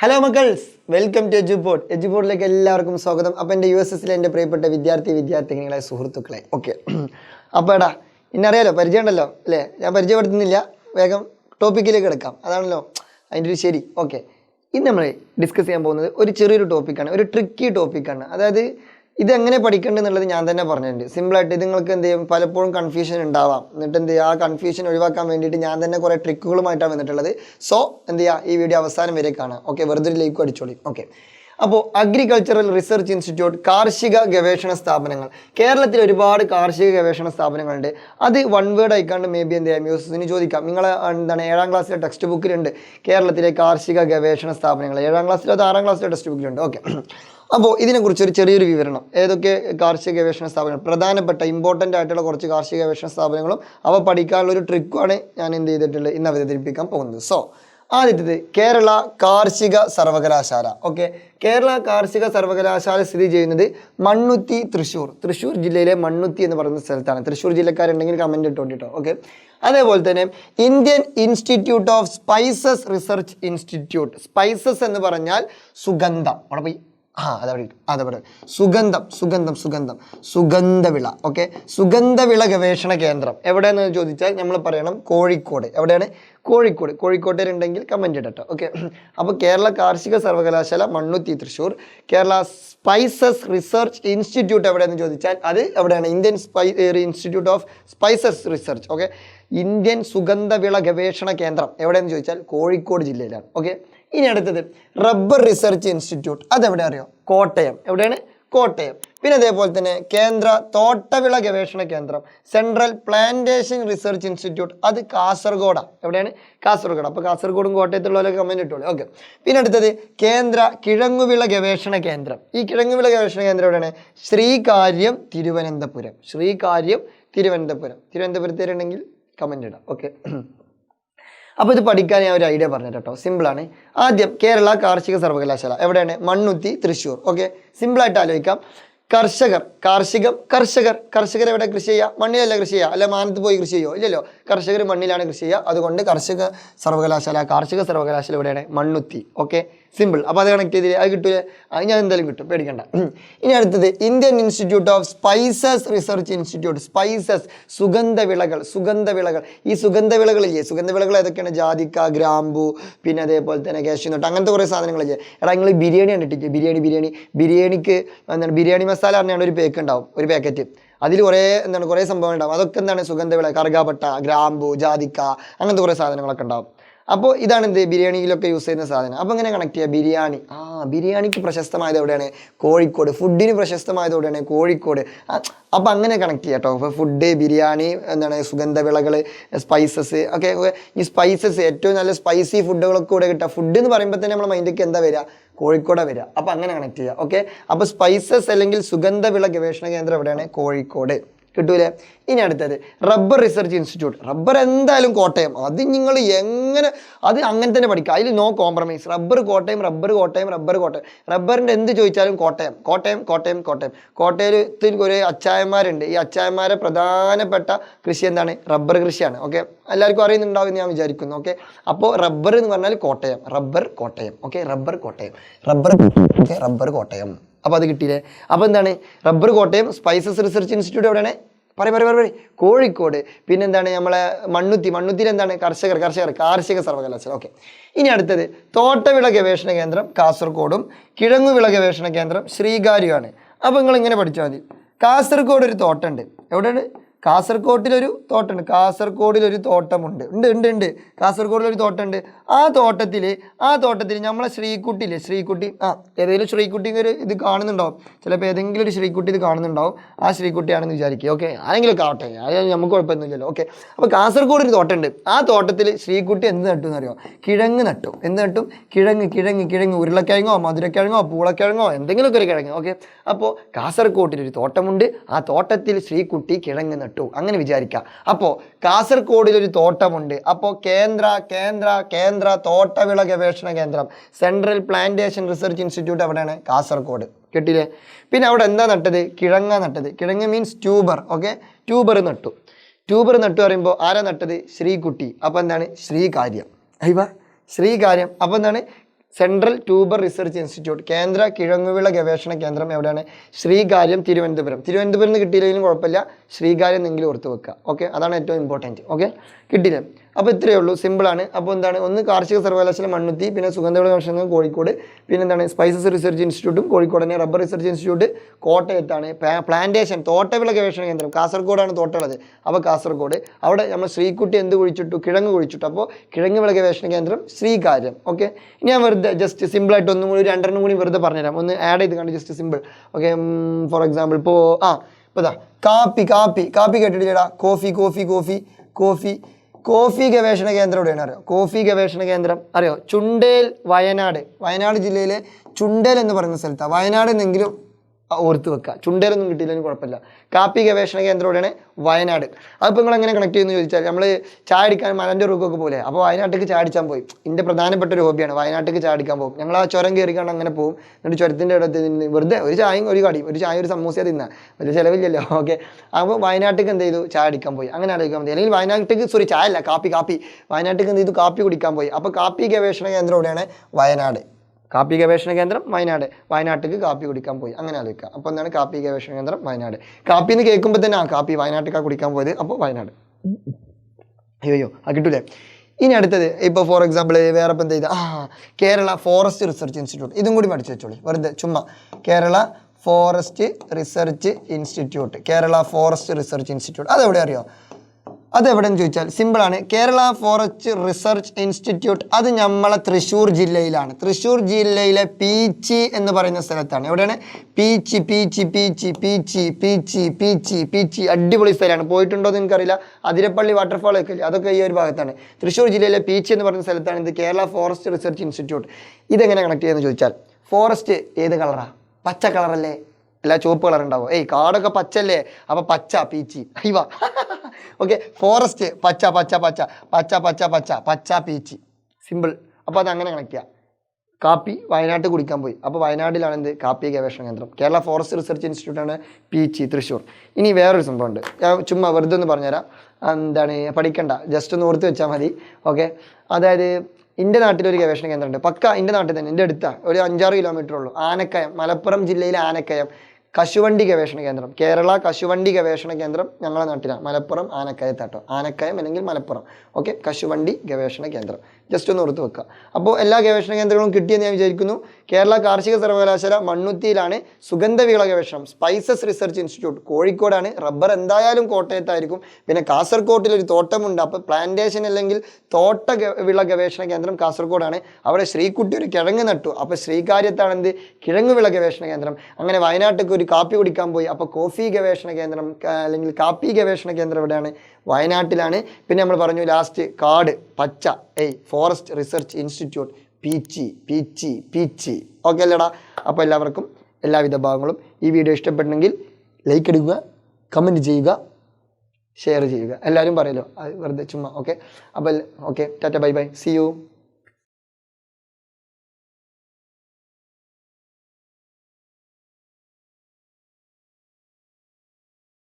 Hello മക്കൾസ്. Welcome to Eduport എജുപോർട്ടിലേക്ക് എല്ലാവർക്കും സ്വാഗതം. അപ്പോൾ എന്റെ യു എസ് എസിലെ എന്റെ പ്രിയപ്പെട്ട വിദ്യാർത്ഥി വിദ്യാർത്ഥിനികളെ സുഹൃത്തുക്കളെ. ഓക്കെ അപ്പോൾ എടാ ഇന്നറിയാലോ പരിചയം ഉണ്ടല്ലോ അല്ലേ? ഞാൻ പരിചയപ്പെടുത്തുന്നില്ല. വേഗം ടോപ്പിക്കിലേക്ക് കിടക്കാം. അതാണല്ലോ അതിന്റെ ഒരു ശരി. ഓക്കെ ഇന്ന് നമ്മൾ ഡിസ്കസ് ചെയ്യാൻ പോകുന്നത് ഒരു ചെറിയൊരു ടോപ്പിക്കാണ് ഒരു ട്രിക്കി ടോപ്പിക്കാണ് അതായത് ഇത് എങ്ങനെ പഠിക്കേണ്ടത് എന്നുള്ളത് ഞാൻ തന്നെ പറഞ്ഞിട്ടുണ്ട്. സിമ്പിളായിട്ട് ഇത് നിങ്ങൾക്ക് എന്ത് ചെയ്യും? പലപ്പോഴും കൺഫ്യൂഷൻ ഉണ്ടാവാം. എന്നിട്ട് എന്ത് ചെയ്യുക ആ കൺഫ്യൂഷൻ ഒഴിവാക്കാൻ വേണ്ടിയിട്ട് ഞാൻ തന്നെ കുറേ ട്രിക്കുകളുമായിട്ടാണ് വന്നിട്ടുള്ളത്. സോ എന്ത് ചെയ്യുക ഈ വീഡിയോ അവസാനം വരെ കാണാം ഓക്കെ വെറുതെ ഒരു ലൈക്കും അടിച്ചോളി. ഓക്കെ അപ്പോൾ അഗ്രികൾച്ചറൽ റിസർച്ച് ഇൻസ്റ്റിറ്റ്യൂട്ട് കാർഷിക ഗവേഷണ സ്ഥാപനങ്ങൾ. കേരളത്തിൽ ഒരുപാട് കാർഷിക ഗവേഷണ സ്ഥാപനങ്ങളുണ്ട്. അത് വൺ വേർഡ് ആയിക്കാണ്ട് മേ ബി എന്ത് ചെയ്യാം? മ്യൂസിന് ചോദിക്കാം. നിങ്ങൾ എന്താണ് ഏഴാം ക്ലാസ്സിലെ ടെക്സ്റ്റ് ബുക്കിലുണ്ട് കേരളത്തിലെ കാർഷിക ഗവേഷണ സ്ഥാപനങ്ങൾ. ഏഴാം ക്ലാസ്സിലോ അത് ആറാം ക്ലാസ്സിലെ ടെക്സ്റ്റ് ബുക്കിലുണ്ട് ഓക്കെ അപ്പോൾ ഇതിനെക്കുറിച്ച് ഒരു ചെറിയൊരു വിവരണം. ഏതൊക്കെ കാർഷിക ഗവേഷണ സ്ഥാപനങ്ങൾ? പ്രധാനപ്പെട്ട ഇമ്പോർട്ടന്റ് ആയിട്ടുള്ള കുറച്ച് കാർഷിക ഗവേഷണ സ്ഥാപനങ്ങളും അവ പഠിക്കാനുള്ള ഒരു ട്രിക്കുമാണ് ഞാൻ എന്ത് ചെയ്തിട്ടുള്ളത് ഇന്ന് അവതരിപ്പിക്കാൻ പോകുന്നത്. സോ ആദ്യത്തേത് കേരള കാർഷിക സർവകലാശാല. ഓക്കെ കേരള കാർഷിക സർവകലാശാല സ്ഥിതി ചെയ്യുന്നത് മണ്ണുത്തി തൃശ്ശൂർ. തൃശ്ശൂർ ജില്ലയിലെ മണ്ണുത്തി എന്ന് പറയുന്ന സ്ഥലത്താണ്. തൃശ്ശൂർ ജില്ലക്കാരുണ്ടെങ്കിൽ കമന്റ് ഇട്ടോണ്ടിട്ടോ. ഓക്കെ അതേപോലെ തന്നെ Indian institute of spices research institute spices എന്ന് പറഞ്ഞാൽ സുഗന്ധം. അവിടെ പോയി ആ അതവിടെ അത് അതവിടെ സുഗന്ധം സുഗന്ധം സുഗന്ധം. സുഗന്ധവിള ഓക്കെ സുഗന്ധവിള ഗവേഷണ കേന്ദ്രം. എവിടെയെന്ന് ചോദിച്ചാൽ നമ്മൾ പറയണം കോഴിക്കോട്. എവിടെയാണ്? കോഴിക്കോട്. കോഴിക്കോട്ടുകാരുണ്ടെങ്കിൽ കമന്റ് ഇടട്ടോ ഓക്കെ അപ്പോൾ കേരള കാർഷിക സർവകലാശാല Mannuthy Thrissur. Kerala spices research institute എവിടെയെന്ന് ചോദിച്ചാൽ അത് എവിടെയാണ്? Indian spy institute of spices research okay Indian സുഗന്ധവിള ഗവേഷണ കേന്ദ്രം എവിടെയെന്ന് ചോദിച്ചാൽ കോഴിക്കോട് ജില്ലയിലാണ് ഓക്കെ ഇനി അടുത്തത് റബ്ബർ റിസർച്ച് ഇൻസ്റ്റിറ്റ്യൂട്ട് അതെവിടെ അറിയോ? കോട്ടയം. എവിടെയാണ്? കോട്ടയം. പിന്നെ അതേപോലെ തന്നെ കേന്ദ്ര തോട്ടവിള ഗവേഷണ കേന്ദ്രം സെൻട്രൽ പ്ലാന്റേഷൻ റിസർച്ച് ഇൻസ്റ്റിറ്റ്യൂട്ട് അത് കാസർഗോഡാണ് എവിടെയാണ്? കാസർഗോഡ്. അപ്പോൾ കാസർഗോഡും കോട്ടയത്തുള്ളവരൊക്കെ കമന്റ് ഇട്ടോളൂ. ഓക്കെ പിന്നെ അടുത്തത് കേന്ദ്ര കിഴങ്ങുവിള ഗവേഷണ കേന്ദ്രം. ഈ കിഴങ്ങുവിള ഗവേഷണ കേന്ദ്രം എവിടെയാണ്? ശ്രീകാര്യം തിരുവനന്തപുരം. ശ്രീകാര്യം തിരുവനന്തപുരം. തിരുവനന്തപുരത്തേരുണ്ടെങ്കിൽ കമന്റ് ഇടാം. ഓക്കെ അപ്പോൾ ഇത് പഠിക്കാൻ ഞാൻ ഒരു ഐഡിയ പറഞ്ഞു കേട്ടോ സിമ്പിളാണ് ആദ്യം കേരള കാർഷിക സർവകലാശാല. എവിടെയാണ്? മണ്ണുത്തി തൃശ്ശൂർ. ഓക്കെ സിമ്പിളായിട്ട് ആലോചിക്കാം. കർഷകർ കാർഷികം കർഷകർ. കർഷകർ എവിടെ കൃഷി ചെയ്യുക മണ്ണിലല്ല കൃഷി ചെയ്യുക അല്ല മാനത്ത് പോയി കൃഷി ചെയ്യുമോ ഇല്ലല്ലോ. കർഷകർ മണ്ണിലാണ് കൃഷി ചെയ്യുക അതുകൊണ്ട് കർഷക സർവകലാശാല കാർഷിക സർവകലാശാല എവിടെയാണ്? മണ്ണുത്തി. ഓക്കെ സിമ്പിൾ അപ്പോൾ അത് കണക്ട് ചെയ്തില്ലേ? അത് കിട്ടൂലേ? അത് ഞാൻ എന്തായാലും കിട്ടും. പേടിക്കണ്ട. ഇനി അടുത്തത് Indian institute of spices research institute spices സുഗന്ധവിളകൾ സുഗന്ധവിളകൾ. ഈ സുഗന്ധവിളകളില്ലേ? സുഗന്ധവിളകൾ ഏതൊക്കെയാണ്? ജാതിക്ക ഗ്രാമ്പു പിന്നെ അതേപോലെ തന്നെ കാഷ്യൂനട്ട് അങ്ങനത്തെ കുറേ സാധനങ്ങളില്ലേ? എടാ നിങ്ങൾ ബിരിയാണി കണ്ടിട്ടില്ലേ? ബിരിയാണി ബിരിയാണി. ബിരിയാണിക്ക് എന്താണ്? ബിരിയാണി മസാല പറഞ്ഞാൽ ഒരു പേക്ക് ഉണ്ടാവും. ഒരു പാക്കറ്റ് അതിൽ കുറേ എന്താണ് കുറേ സംഭവം ഉണ്ടാവും. അതൊക്കെ എന്താണ് സുഗന്ധവിള കറുകാപ്പട്ട ഗ്രാമ്പു ജാതിക്ക അങ്ങനത്തെ കുറേ സാധനങ്ങളൊക്കെ ഉണ്ടാവും. അപ്പോൾ ഇതാണ് എന്ത് ബിരിയാണിയിലൊക്കെ യൂസ് ചെയ്യുന്ന സാധനം. അപ്പോൾ ഇങ്ങനെ കണക്ട് ചെയ്യുക ബിരിയാണി. ആ ബിരിയാണിക്ക് പ്രശസ്തമായത് എവിടെയാണ്? കോഴിക്കോട്. ഫുഡിന് പ്രശസ്തമായത് എവിടെയാണ്? കോഴിക്കോട്. അപ്പോൾ അങ്ങനെ കണക്ട് ചെയ്യാം കേട്ടോ. അപ്പോൾ ഫുഡ് ബിരിയാണി എന്താണ് സുഗന്ധവിളകൾ സ്പൈസസ് ഒക്കെ. ഈ സ്പൈസസ് ഏറ്റവും നല്ല സ്പൈസി ഫുഡുകളൊക്കെ കൂടെ കിട്ടുക. ഫുഡ് എന്ന് പറയുമ്പോൾ തന്നെ നമ്മുടെ മൈൻഡിലേക്ക് എന്താ വരിക? കോഴിക്കോടാ വരിക. അപ്പോൾ അങ്ങനെ കണക്ട് ചെയ്യുക ഓക്കെ അപ്പോൾ സ്പൈസസ് അല്ലെങ്കിൽ സുഗന്ധവിള ഗവേഷണ കേന്ദ്രം എവിടെയാണ്? കോഴിക്കോട്. കിട്ടൂലേ? ഇനി അടുത്തത് റബ്ബർ റിസർച്ച് ഇൻസ്റ്റിറ്റ്യൂട്ട് റബ്ബർ എന്തായാലും കോട്ടയം. അത് നിങ്ങൾ എങ്ങനെ അത് അങ്ങനെ തന്നെ പഠിക്കുക. അതിൽ no compromise rubber Kottayam rubber Kottayam rubber Kottayam. റബ്ബറിന്റെ എന്ത് ചോദിച്ചാലും കോട്ടയം. കോട്ടയം കോട്ടയം കോട്ടയം. കോട്ടയത്തിൽ കുറേ അച്ചായന്മാരുണ്ട്. ഈ അച്ചായന്മാരെ പ്രധാനപ്പെട്ട കൃഷി എന്താണ്? റബ്ബർ കൃഷിയാണ്. ഓക്കെ എല്ലാവർക്കും അറിയുന്നുണ്ടാവും എന്ന് ഞാൻ വിചാരിക്കുന്നു. ഓക്കെ അപ്പോൾ റബ്ബർ എന്ന് പറഞ്ഞാൽ Kottayam. Rubber Kottayam. Okay rubber Kottayam. Rubber okay rubber Kottayam. അപ്പോൾ അത് കിട്ടിയില്ലേ? അപ്പോൾ എന്താണ്? Rubber Kottayam spices research institute എവിടെയാണ്? പറയും പറയും പറയും കോഴിക്കോട്. പിന്നെന്താണ് നമ്മളെ മണ്ണുത്തി. മണ്ണുത്തിയിൽ എന്താണ്? കർഷകർ കർഷകർ കാർഷിക സർവകലാശാല. ഓക്കെ ഇനി അടുത്തത് തോട്ടവിള ഗവേഷണ കേന്ദ്രം കാസർഗോഡും കിഴങ്ങുവിള ഗവേഷണ കേന്ദ്രം ശ്രീകാര്യമാണ് അപ്പോൾ നിങ്ങൾ ഇങ്ങനെ പഠിച്ചാൽ മതി. കാസർഗോഡ് ഒരു തോട്ടമുണ്ട്. എവിടെയാണ്? കാസർഗോട്ടിലൊരു തോട്ടമുണ്ട്. കാസർഗോഡിലൊരു തോട്ടമുണ്ട്. ഉണ്ട് ഉണ്ട് ഉണ്ട്. കാസർഗോഡിലൊരു തോട്ടമുണ്ട്. ആ തോട്ടത്തിൽ ആ തോട്ടത്തിൽ നമ്മളെ ശ്രീകുട്ടിയില്ലേ? ശ്രീക്കുട്ടി ആ ഏതെങ്കിലും ശ്രീക്കുട്ടി ഒരു ഇത് കാണുന്നുണ്ടാവും. ചിലപ്പോൾ ഏതെങ്കിലും ഒരു ശ്രീക്കുട്ടി ഇത് കാണുന്നുണ്ടാവും. ആ ശ്രീക്കുട്ടിയാണെന്ന് വിചാരിക്കുക ഓക്കെ ആരെങ്കിലും ആവട്ടെ. അത് നമുക്ക് കുഴപ്പമൊന്നുമില്ലല്ലോ. ഓക്കെ അപ്പോൾ കാസർഗോഡ് ഒരു തോട്ടമുണ്ട്. ആ തോട്ടത്തിൽ ശ്രീക്കുട്ടി എന്ത് നട്ടു എന്നറിയോ? കിഴങ്ങ് നട്ടു. എന്ത് നട്ടു? കിഴങ്ങ് കിഴങ്ങ് കിഴങ്ങ്. ഉരുളക്കിഴങ്ങോ മധുരക്കിഴങ്ങോ പൂളക്കിഴങ്ങോ എന്തെങ്കിലുമൊക്കെ ഒരു കിഴങ്ങ്. ഓക്കെ അപ്പോൾ കാസർഗോട്ടിൽ ഒരു തോട്ടമുണ്ട്. ആ തോട്ടത്തിൽ ശ്രീക്കുട്ടി കിഴങ്ങ് അങ്ങനെ വിചാരിക്കുക അപ്പോൾ കാസർഗോഡിൽ ഒരു തോട്ടമുണ്ട്. അപ്പോൾ കേന്ദ്ര കേന്ദ്ര കേന്ദ്ര തോട്ടവിള ഗവേഷണ കേന്ദ്രം. സെൻട്രൽ പ്ലാന്റേഷൻ റിസർച്ച് ഇൻസ്റ്റിറ്റ്യൂട്ട് എവിടെയാണ് കാസർഗോഡ്. കിട്ടിയില്ലേ പിന്നെ അവിടെ എന്താ നട്ടത്? കിഴങ്ങ നട്ടത്. കിഴങ്ങ് മീൻസ് ട്യൂബർ. ഓക്കെ? ട്യൂബർ നട്ടു. ട്യൂബർ നട്ടു പറയുമ്പോൾ ആരാ നട്ടത്? ശ്രീകുട്ടി. അപ്പോൾ എന്താണ്? ശ്രീകാര്യം. അയ്യ ശ്രീകാര്യം. അപ്പോൾ എന്താണ്? സെൻട്രൽ ട്യൂബർ റിസർച്ച് ഇൻസ്റ്റിറ്റ്യൂട്ട് കേന്ദ്ര കിഴങ്ങുവിള ഗവേഷണ കേന്ദ്രം എവിടെയാണ്? ശ്രീകാര്യം തിരുവനന്തപുരം. തിരുവനന്തപുരം നിന്ന് കിട്ടിയില്ലെങ്കിലും കുഴപ്പമില്ല. ശ്രീകാര്യം എന്നെങ്കിലും ഓർത്ത് വെക്കുക. ഓക്കെ അതാണ് ഏറ്റവും ഇമ്പോർട്ടന്റ് ഓക്കെ കിട്ടിയില്ലേ? അപ്പോൾ ഇത്രയേ ഉള്ളൂ. സിമ്പിളാണ് അപ്പോൾ എന്താണ്? ഒന്ന് കാർഷിക സർവകലാശാല മണ്ണുത്തി പിന്നെ സുഗന്ധവിള കർഷകം കോഴിക്കോട് പിന്നെ എന്താണ്? സ്പൈസസ് റിസർച്ച് ഇൻസ്റ്റിറ്റ്യൂട്ടും കോഴിക്കോട് തന്നെ റബ്ബർ റിസർച്ച് ഇൻസ്റ്റിറ്റ്യൂട്ട് കോട്ടയത്താണ്. പ്ലാന്റേഷൻ തോട്ടവിള ഗവേഷണ കേന്ദ്രം. കാസർഗോഡാണ് തോട്ടമുള്ളത് അപ്പോൾ കാസർഗോഡ്. അവിടെ നമ്മൾ ശ്രീക്കുട്ടി എന്ത് കുഴിച്ചിട്ടു? കിഴങ്ങ് കുഴിച്ചിട്ടു. അപ്പോൾ കിഴങ്ങ് വിള ഗവേഷണ കേന്ദ്രം ശ്രീകാര്യം. ഓക്കെ ഞാൻ വെറുതെ ജസ്റ്റ് സിമ്പിളായിട്ട് ഒന്നും കൂടി രണ്ടെണ്ണം കൂടി വെറുതെ പറഞ്ഞുതരാം. ഒന്ന് ആഡ് ചെയ്ത് കണ്ട് just simple okay for example ഇപ്പോൾ ആ ഇപ്പോൾ ഇതാ കാപ്പി കാപ്പി. കാപ്പി കേട്ടിട്ടില്ലേടാ? Coffee coffee coffee coffee coffee ഗവേഷണ കേന്ദ്രം എവിടെയാണ് അറിയോ? കോഫി ഗവേഷണ കേന്ദ്രം. അറിയോ? ചുണ്ടേൽ വയനാട്. വയനാട് ജില്ലയിലെ ചുണ്ടേൽ എന്ന് പറയുന്ന സ്ഥലത്താണ് വയനാട് എന്നെങ്കിലും ഓർത്ത് വെക്കുക. ചുണ്ടേലൊന്നും കിട്ടിയില്ലെങ്കിൽ കുഴപ്പമില്ല. കാപ്പി ഗവേഷണ കേന്ദ്രം എവിടെയാണ്? വയനാട്. അതിപ്പോൾ നിങ്ങൾ എങ്ങനെ കണക്ട് ചെയ്യുന്നു ചോദിച്ചാൽ നമ്മൾ ചായ അടിക്കാൻ മലന്റെ റൂക്കൊക്കെ പോലെ. അപ്പോൾ വയനാട്ടിലേക്ക് ചായ അടിച്ചാൽ പോയി. എന്റെ പ്രധാനപ്പെട്ട ഒരു ഹോബിയാണ് വയനാട്ടിലേക്ക് ചായ അടിക്കാൻ പോകും. ഞങ്ങൾ ആ ചുരം കയറിക്കാണ്ട് അങ്ങനെ പോകും എന്നിട്ട് ചുരത്തിന്റെ ഇടത്ത് നിന്ന് വെറുതെ ഒരു ചായയും ഒരു കടിയും ഒരു ചായ ഒരു സമൂസ തിന്നാ. വലിയ ചിലവില്ലല്ലോ. ഓക്കെ അപ്പോൾ വയനാട്ടിലേക്ക് എന്ത് ചെയ്തു? ചായ അടിക്കാൻ പോയി. അങ്ങനെ ആലോചിക്കാൻ മതി അല്ലെങ്കിൽ വയനാട്ടിലേക്ക് സോറി ചായ അല്ല കാപ്പി കാപ്പി. വയനാട്ടിലേക്ക് എന്ത് ചെയ്തു? കാപ്പി കുടിക്കാൻ പോയി. അപ്പോൾ കാപ്പി ഗവേഷണ കേന്ദ്രം എവിടെയാണ്? വയനാട്. കാപ്പി ഗവേഷണ കേന്ദ്രം വയനാട്. വയനാട്ടിലേക്ക് കാപ്പി കുടിക്കാൻ പോയി. അങ്ങനെ ആലോചിക്കുക അപ്പോൾ എന്താണ് കാപ്പി ഗവേഷണ കേന്ദ്രം? വയനാട്. കാപ്പി എന്ന് കേൾക്കുമ്പോൾ തന്നെ ആ കാപ്പി വയനാട്ടിലേക്കാണ് കുടിക്കാൻ പോയത്. അപ്പോൾ വയനാട്. അയ്യോ ആ കിട്ടൂലേ? ഇനി അടുത്തത് ഇപ്പോൾ ഫോർ എക്സാമ്പിൾ വേറെ ഇപ്പം എന്ത് ചെയ്ത ആ കേരള ഫോറസ്റ്റ് റിസർച്ച് ഇൻസ്റ്റിറ്റ്യൂട്ട് ഇതും കൂടി പഠിച്ചു വെച്ചോളി. വെറുതെ ചുമ്മാ. Kerala forest research institute Kerala forest research institute അതെവിടെ അറിയോ? അതെവിടെയെന്ന് ചോദിച്ചാൽ സിമ്പിളാണ്. കേരള ഫോറസ്റ്റ് റിസർച്ച് ഇൻസ്റ്റിറ്റ്യൂട്ട് അത് നമ്മളെ തൃശ്ശൂർ ജില്ലയിലാണ്. തൃശ്ശൂർ ജില്ലയിലെ പീച്ചി എന്ന് പറയുന്ന സ്ഥലത്താണ്. എവിടെയാണ്? പീച്ചി പീച്ചി പീച്ചി പീച്ചി പീച്ചി പീച്ചി പീച്ചി. അടിപൊളി സ്ഥലമാണ്. പോയിട്ടുണ്ടോ എന്ന് എനിക്കറിയില്ല അതിരപ്പള്ളി വാട്ടർഫാൾ ഒക്കെ ഇല്ലേ? അതൊക്കെ ഈ ഒരു ഭാഗത്താണ്. തൃശ്ശൂർ ജില്ലയിലെ പീച്ചി എന്ന് പറയുന്ന സ്ഥലത്താണ് ഇത് കേരള ഫോറസ്റ്റ് റിസർച്ച് ഇൻസ്റ്റിറ്റ്യൂട്ട്. ഇതെങ്ങനെ കണക്ട് ചെയ്യുന്നത് ചോദിച്ചാൽ ഫോറസ്റ്റ് ഏത് കളറാണ് പച്ച കളറല്ലേ? അല്ല ചുവപ്പ് കളർ ഉണ്ടാവും? ഏയ് കാടൊക്കെ പച്ചല്ലേ അപ്പൊ പച്ച പീച്ചി. അയ്യവ ഓക്കെ ഫോറസ്റ്റ് പച്ച പച്ച പച്ച പച്ച പച്ച പച്ച പച്ച പീച്ച് സിമ്പിൾ അപ്പോൾ അത് അങ്ങനെ കണക്ട് ചെയ്യാം കാപ്പി വയനാട്ടിൽ കുടിക്കാൻ പോയി. അപ്പോൾ വയനാട്ടിലാണ് എന്ത്? കാപ്പി ഗവേഷണ കേന്ദ്രം. കേരള ഫോറസ്റ്റ് റിസർച്ച് ഇൻസ്റ്റിറ്റ്യൂട്ടാണ് പീച്ചി തൃശ്ശൂർ. ഇനി വേറൊരു സംഭവമുണ്ട്. ഞാൻ ചുമ്മാ വെറുതെ ഒന്ന് പറഞ്ഞുതരാം. എന്താണ്? പഠിക്കണ്ട. ജസ്റ്റ് ഒന്ന് ഓർത്ത് വെച്ചാൽ മതി. ഓക്കെ അതായത് എന്റെ നാട്ടിലൊരു ഗവേഷണ കേന്ദ്രമുണ്ട്. പക്ക എന്റെ നാട്ടിൽ തന്നെ എന്റെ അടുത്ത. ഒരു അഞ്ചാറ് കിലോമീറ്റർ ഉള്ളൂ. ആനക്കയം മലപ്പുറം ജില്ലയിലെ ആനക്കയം. കശുവണ്ടി ഗവേഷണ കേന്ദ്രം. കേരള കശുവണ്ടി ഗവേഷണ കേന്ദ്രം ഞങ്ങളുടെ നാട്ടിലാണ്. മലപ്പുറം ആനക്കയത്താട്ടോ ആനക്കയം അല്ലെങ്കിൽ മലപ്പുറം. ഓക്കെ കശുവണ്ടി ഗവേഷണ കേന്ദ്രം. ജസ്റ്റ് ഒന്ന് ഓർത്ത് വെക്കുക അപ്പോൾ എല്ലാ ഗവേഷണ കേന്ദ്രങ്ങളും കിട്ടിയെന്ന് ഞാൻ വിചാരിക്കുന്നു. കേരള കാർഷിക സർവകലാശാല മണ്ണുത്തിയിലാണ് സുഗന്ധവിള ഗവേഷണം. സ്പൈസസ് റിസർച്ച് ഇൻസ്റ്റിറ്റ്യൂട്ട് കോഴിക്കോടാണ്. റബ്ബർ എന്തായാലും കോട്ടയത്തായിരിക്കും. പിന്നെ കാസർഗോട്ടിൽ ഒരു തോട്ടമുണ്ട്. അപ്പോൾ പ്ലാന്റേഷൻ അല്ലെങ്കിൽ തോട്ട വിള ഗവേഷണ കേന്ദ്രം കാസർഗോഡാണ് അവിടെ ശ്രീകുട്ടി ഒരു കിഴങ്ങ് നട്ടു. അപ്പോൾ ശ്രീകാര്യത്താണ് എന്ത് കിഴങ്ങ് വിള ഗവേഷണ കേന്ദ്രം. അങ്ങനെ വയനാട്ടിലേക്ക് ഒരു കാപ്പി കുടിക്കാൻ പോയി. അപ്പോൾ കോഫി ഗവേഷണ കേന്ദ്രം അല്ലെങ്കിൽ കാപ്പി ഗവേഷണ കേന്ദ്രം എവിടെയാണ് വയനാട്ടിലാണ്. പിന്നെ നമ്മൾ പറഞ്ഞു ലാസ്റ്റ് കാട് പച്ച ഏയ് forest research institute Peechi Peechi Peechi. Okay അല്ലേടാ? അപ്പോൾ എല്ലാവർക്കും എല്ലാവിധ ഭാഗങ്ങളും ഈ വീഡിയോ ഇഷ്ടപ്പെട്ടെങ്കിൽ ലൈക്ക് ഇടുക കമന്റ് ചെയ്യുക ഷെയർ ചെയ്യുക. എല്ലാവരും പറയല്ലോ. വെറുതെ ചുമ്മാ ഓക്കെ അപ്പോൾ okay tata bye bye see you